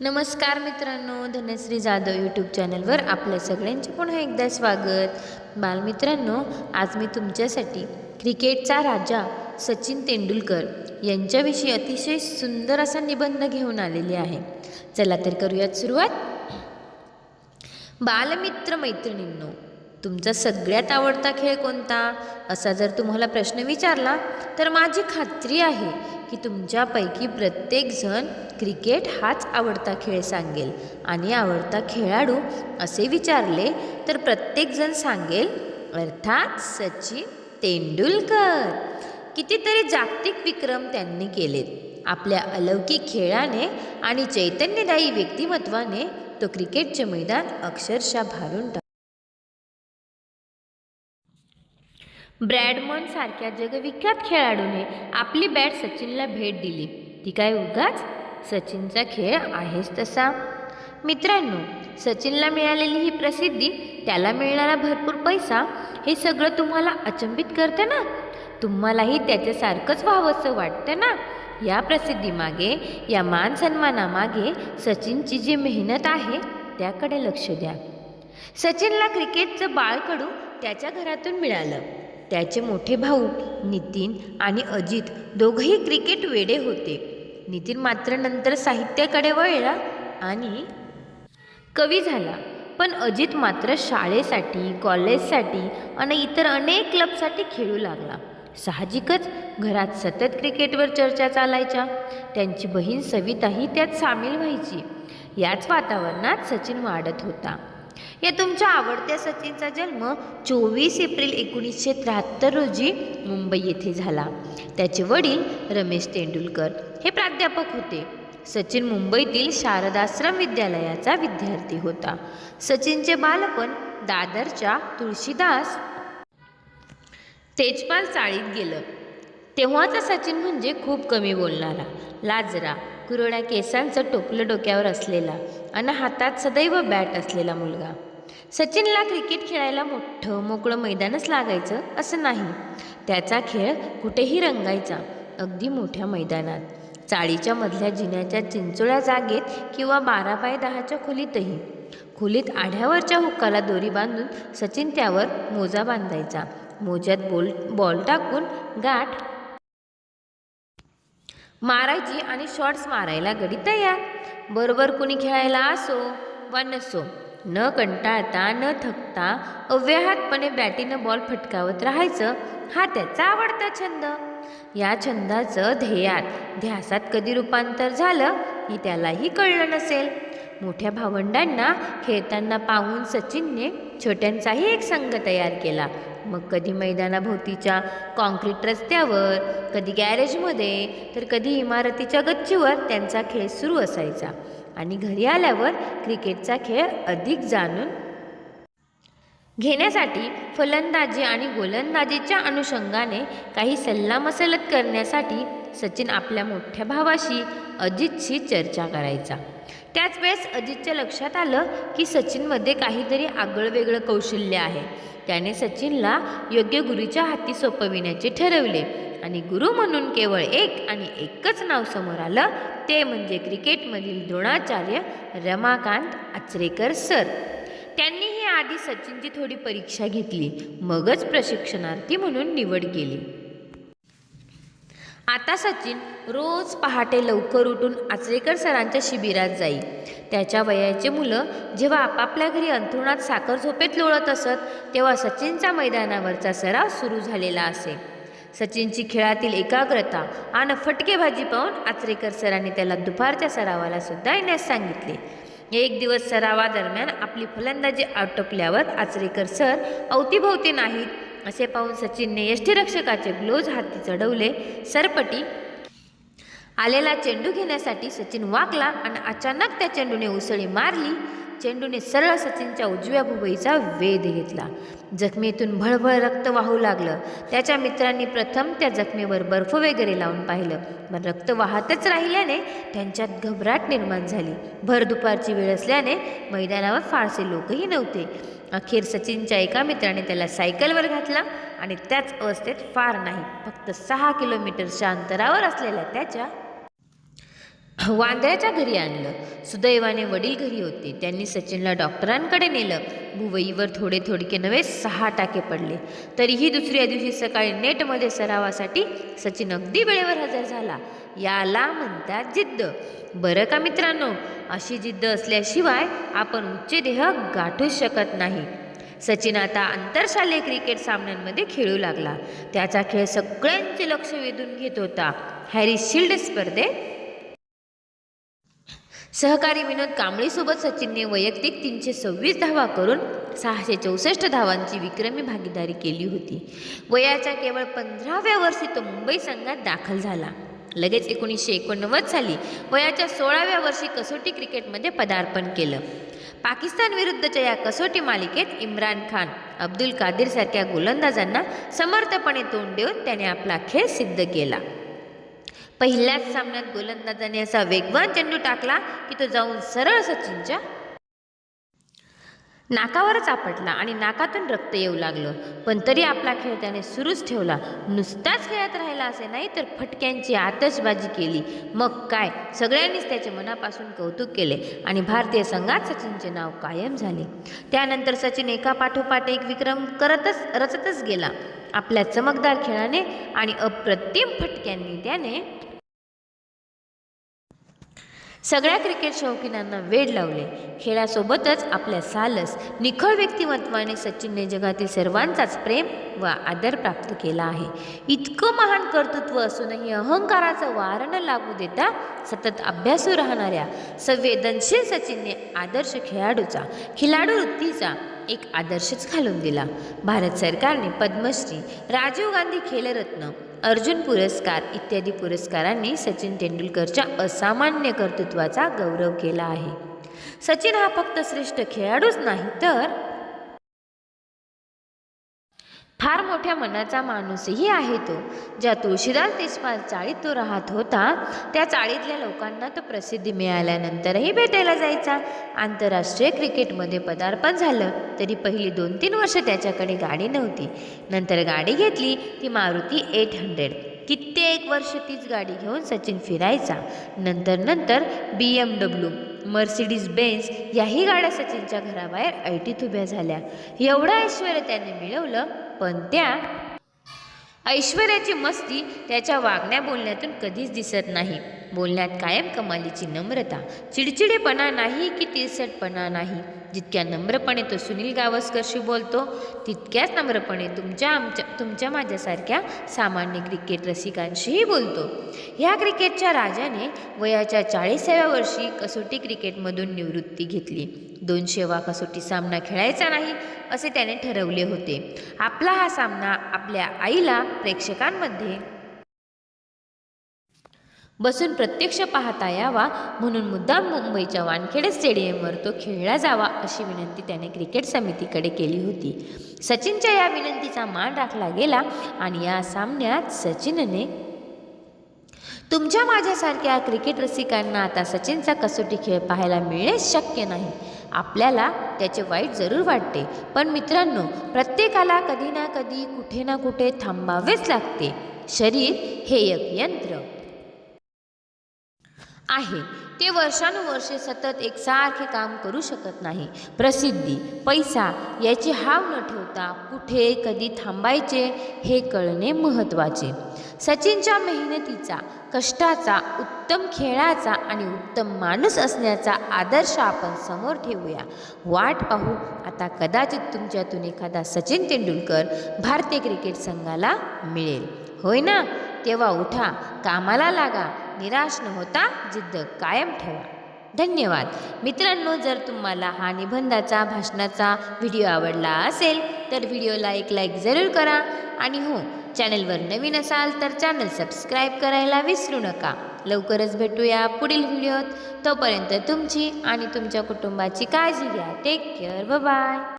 नमस्कार मित्रांनो धनश्री जाधव यूट्यूब चॅनलवर आपल्या सगळ्यांचे पुन्हा एकदा स्वागत. बालमित्रांनो आज मी तुमच्यासाठी क्रिकेटचा राजा सचिन तेंडुलकर यांच्याविषयी अतिशय सुंदर असा निबंध घेऊन आलेले आहे. चला तर करूयात सुरुवात. बालमित्र मैत्रिणींनो तुमचा सगळ्यात आवडता खेळ कोणता? असा जर तुम्हाला प्रश्न विचारला तर माझी खात्री आहे की तुमच्यापैकी प्रत्येकजण क्रिकेट हाच आवडता खेळ सांगेल. आणि आवडता खेळाडू असे विचारले तर प्रत्येकजण सांगेल अर्थात सचिन तेंडुलकर. कितीतरी जागतिक विक्रम त्यांनी केलेत. आपल्या अलौकिक खेळाने आणि चैतन्यदायी व्यक्तिमत्वाने तो क्रिकेटचे मैदान अक्षरशः भारून टाक ब्रॅडमन सारख्या जगविख्यात खेळाडूने आपली बॅट सचिनला भेट दिली. ती काय उगाच? सचिनचा खेळ आहेच तसा. मित्रांनो सचिनला मिळालेली ही प्रसिद्धी त्याला मिळणारा भरपूर पैसा हे सगळं तुम्हाला अचंबित करतं ना? तुम्हालाही त्याच्यासारखंच व्हावंसं वाटतं ना? या प्रसिद्धीमागे या मान सन्मानामागे सचिनची जी मेहनत आहे त्याकडे लक्ष द्या. सचिनला क्रिकेटचं बाळकडू त्याच्या घरातून मिळालं. त्याचे मोठे भाऊ नितीन आणि अजित दोघंही क्रिकेट वेडे होते. नितीन मात्र नंतर साहित्याकडे वळला आणि कवी झाला. पण अजित मात्र शाळेसाठी कॉलेजसाठी आणि इतर अनेक क्लबसाठी खेळू लागला. साहजिकच घरात सतत क्रिकेटवर चर्चा चालायच्या. त्यांची बहीण सविताही त्यात सामील व्हायची. याच वातावरणात सचिन वाढत होता. या तुमच्या आवडत्या सचिनचा जन्म चोवीस एप्रिल एकोणीसशे त्र्याहत्तर रोजी मुंबई येथे झाला. त्याचे वडील रमेश तेंडुलकर हे प्राध्यापक होते. सचिन मुंबईतील शारदाश्रम विद्यालयाचा विद्यार्थी होता. सचिनचे बालपण दादरच्या तुळशीदास तेजपाल चाळीत गेलं. तेव्हाचा सचिन म्हणजे खूप कमी बोलणारा लाजरा कुरड्या केसांचं टोपलं डोक्यावर असलेला आणि हातात सदैव बॅट असलेला मुलगा. सचिनला क्रिकेट खेळायला मोठं मोकळं मैदानच लागायचं असं नाही. त्याचा खेळ कुठेही रंगायचा अगदी मोठ्या मैदानात. चाळीच्या मधल्या जिन्याच्या चिंचोळ्या जागेत किंवा बारा बाय दहाच्या खोलीतही. खोलीत आढ्यावरच्या हुक्काला दोरी बांधून सचिन त्यावर मोजा बांधायचा. मोज्यात बोल बॉल टाकून गाठ मारायची आणि शॉट्स मारायला गडी तयार. बरोबर कुणी खेळायला असो वा नसो न कंटाळता न थकता अव्याहतपणे बॅटीनं बॉल फटकावत राहायचं हा त्याचा आवडता छंद. या छंदाचं ध्येयात ध्यासात कधी रूपांतर झालं हे त्यालाही कळलं नसेल. मोठ्या भावंडांना खेळताना पाहून सचिनने छोट्यांचाही एक संघ तयार केला. मग कधी मैदानाभोवतीच्या कॉन्क्रीट रस्त्यावर कधी गॅरेजमध्ये तर कधी इमारतीच्या गच्चीवर त्यांचा खेळ सुरू असायचा. आणि घरी आल्यावर क्रिकेटचा खेळ अधिक जाणून घेण्यासाठी फलंदाजी आणि गोलंदाजीच्या अनुषंगाने काही सल्लामसलत करण्यासाठी सचिन आपल्या मोठ्या भावाशी अजितशी चर्चा करायचा. त्याच वेळेस अजितच्या लक्षात आलं की सचिनमध्ये काहीतरी आगळं वेगळं कौशल्य आहे. त्याने सचिनला योग्य गुरुच्या हाती सोपविण्याचे ठरवले. आणि गुरु म्हणून केवळ एक आणि एकच नाव समोर आलं ते म्हणजे क्रिकेटमधील द्रोणाचार्य रमाकांत आचरेकर सर. त्यांनीही आधी सचिनची थोडी परीक्षा घेतली मगच प्रशिक्षणार्थी म्हणून निवड केली. आता सचिन रोज पहाटे लवकर उठून आचरेकर सरांच्या शिबिरात जाई त्याच्या वयाचे मुलं जेव्हा आपापल्या घरी अंथरुणात साखर झोपेत लोळत असत तेव्हा सचिनचा मैदानावरचा सराव सुरू झालेला असे सचिनची खेळातील एकाग्रता आणि फटकेबाजी पाहून आचरेकर सरांनी त्याला दुपारच्या सरावाला सुद्धा येण्यास सांगितले. एक दिवस सरावादरम्यान आपली फलंदाजी आटोपल्यावर आचरेकर सर अवतीभोवती नाहीत असे पाहून सचिनने यष्टीरक्षकाचे ग्लोज हाती चढवले. सरपटी आलेला चेंडू घेण्यासाठी सचिन वाकला आणि अचानक त्या चेंडूने उसळी मारली. चेंडूने सरळ सचिनच्या उजव्या भुवईचा वेध घेतला. जखमेतून भळभळ रक्त वाहू लागलं. त्याच्या मित्रांनी प्रथम त्या जखमेवर बर्फ वगैरे लावून पाहिलं. पण रक्त वाहतच राहिल्याने त्यांच्यात घबराट निर्माण झाली. भर दुपारची वेळ असल्याने मैदानावर फारसे लोकही नव्हते. अखेर सचिनच्या एका मित्राने त्याला सायकलवर घातला आणि त्याच अवस्थेत फार नाही फक्त सहा किलोमीटरच्या अंतरावर असलेल्या त्याच्या वांद्र्याच्या घरी आणलं. सुदैवाने वडील घरी होते. त्यांनी सचिनला डॉक्टरांकडे नेलं. भुवईवर थोडे थोडके नव्हे सहा टाके पडले. तरीही दुसऱ्या दिवशी सकाळी नेटमध्ये सरावासाठी सचिन अगदी वेळेवर हजर झाला. याला म्हणतात जिद्द. बरं का मित्रांनो? अशी जिद्द असल्याशिवाय आपण उच्च देह गाठूच शकत नाही. सचिन आता आंतरशालेय क्रिकेट सामन्यांमध्ये खेळू लागला. त्याचा खेळ सगळ्यांचे लक्ष वेधून घेत होता. हॅरी शिल्ड स्पर्धेत सहकारी विनोद कांबळीसोबत सचिनने वैयक्तिक तीनशे सव्वीस धावा करून सहाशे चौसष्ट धावांची विक्रमी भागीदारी केली होती. वयाच्या केवळ पंधराव्या वर्षी तो मुंबई संघात दाखल झाला. लगेच एकोणीसशे एकोणनव्वद साली वयाच्या सोळाव्या वर्षी कसोटी क्रिकेटमध्ये पदार्पण केलं. पाकिस्तान विरुद्धच्या या कसोटी मालिकेत इम्रान खान अब्दुल कादिर सारख्या गोलंदाजांना समर्थपणे तोंड देऊन त्याने आपला खेळ सिद्ध केला. पहिल्याच सामन्यात गोलंदाजाने असा वेगवान चेंडू टाकला की तो जाऊन सरळ सचिनच्या नाकावरच आपटला आणि नाकातून रक्त येऊ लागलं. पण तरी आपला खेळ त्याने सुरूच ठेवला. नुसताच खेळत राहिला असे नाही तर फटक्यांची आतषबाजी केली. मग काय? सगळ्यांनीच त्याचे मनापासून कौतुक केले आणि भारतीय संघात सचिनचे नाव कायम झाले. त्यानंतर सचिन एका पाठोपाठ एक विक्रम करतच रचतच गेला. आपल्या चमकदार खेळाने आणि अप्रतिम फटक्यांनी त्याने सगळ्या क्रिकेट शौकीनांना वेड लावले. खेळासोबतच आपल्या सालस निखळ व्यक्तिमत्वाने सचिनने जगातील सर्वांचाच प्रेम व आदर प्राप्त केला आहे. इतकं महान कर्तृत्व असूनही अहंकाराचं वार न लागू देता सतत अभ्यासू राहणाऱ्या संवेदनशील सचिनने आदर्श खेळाडूचा खिलाडू वृत्तीचा एक आदर्शच घालून दिला. भारत सरकारने पद्मश्री राजीव गांधी खेलरत्न अर्जुन पुरस्कार इत्यादी पुरस्कारांनी सचिन तेंडुलकरच्या असामान्य कर्तृत्वाचा गौरव केला आहे. सचिन हा फक्त श्रेष्ठ खेळाडूच नाही तर फार मोठ्या मनाचा माणूसही आहे तो. ज्या तुळशीदास देशपाल चाळीत तो राहत होता त्या चाळीतल्या लोकांना तो प्रसिद्धी मिळाल्यानंतरही भेटायला जायचा. आंतरराष्ट्रीय क्रिकेटमध्ये पदार्पण झालं तरी पहिली दोन तीन वर्ष त्याच्याकडे गाडी नव्हती. नंतर गाडी घेतली ती मारुती एट हंड्रेड. कित्येक वर्ष तीच गाडी घेऊन सचिन फिरायचा. नंतर नंतर B M W Mercedes Benz याही गाड्या सचिनच्या घराबाहेर ऐटीत उभ्या झाल्या. एवढं ऐश्वर त्याने मिळवलं पण त्या ऐश्वर्याची मस्ती त्याच्या वागण्या बोलण्यातून कधीच दिसत नाही. बोलण्यात कायम कमालीची नम्रता चिडचिडेपणा नाही की तिरसटपणा नाही. जितक्या नम्रपणे तो सुनील गावस्करशी बोलतो तितक्याच नम्रपणे तुमच्या आमच्या तुमच्या माझ्यासारख्या सामान्य क्रिकेट रसिकांशीही बोलतो. ह्या क्रिकेटच्या राजाने वयाच्या चाळीसाव्या वर्षी कसोटी क्रिकेटमधून निवृत्ती घेतली. दोनशेवा कसोटी सामना खेळायचा नाही असे त्याने ठरवले होते. आपला हा सामना आपल्या आईला प्रेक्षकांमध्ये बसून प्रत्यक्ष पाहता यावा म्हणून मुद्दाम मुंबईच्या वानखेडे स्टेडियमवर तो खेळला जावा अशी विनंती त्याने क्रिकेट समितीकडे केली होती. सचिनच्या या विनंतीचा मान राखला गेला आणि या सामन्यात सचिनने तुमच्या माझ्यासारख्या क्रिकेट रसिकांना आता सचिनचा कसोटी खेळ पाहायला मिळणेच शक्य नाही. आपल्याला त्याचे वाईट जरूर वाटते पण मित्रांनो प्रत्येकाला कधी ना कधी कुठे ना कुठे थांबावेच लागते. शरीर हे एक यंत्र. आहे. ते वर्षानुवर्षे सतत एकसारखे काम करू शकत नाही. प्रसिद्धी पैसा याची हाव न ठेवता कुठे कधी थांबायचे हे कळणे महत्त्वाचे. सचिनच्या मेहनतीचा कष्टाचा उत्तम खेळाचा आणि उत्तम माणूस असण्याचा आदर्श आपण समोर ठेवूया. वाट पाहू. आता कदाचित तुमच्यातून एखादा सचिन तेंडुलकर भारतीय क्रिकेट संघाला मिळेल. होय ना? तेव्हा उठा. कामाला लागा. निराश न होता जिद्द कायम ठेवा. धन्यवाद. मित्रांनो जर तुम्हाला हा निबंधाचा भाषणाचा व्हिडिओ आवडला असेल तर व्हिडिओला एक लाईक जरूर करा. आणि हो चॅनलवर नवीन असाल तर चॅनल सबस्क्राईब करायला विसरू नका. लवकरच भेटूया पुढील व्हिडिओत. तोपर्यंत तुमची आणि तुमच्या कुटुंबाची काळजी घ्या. Take care bye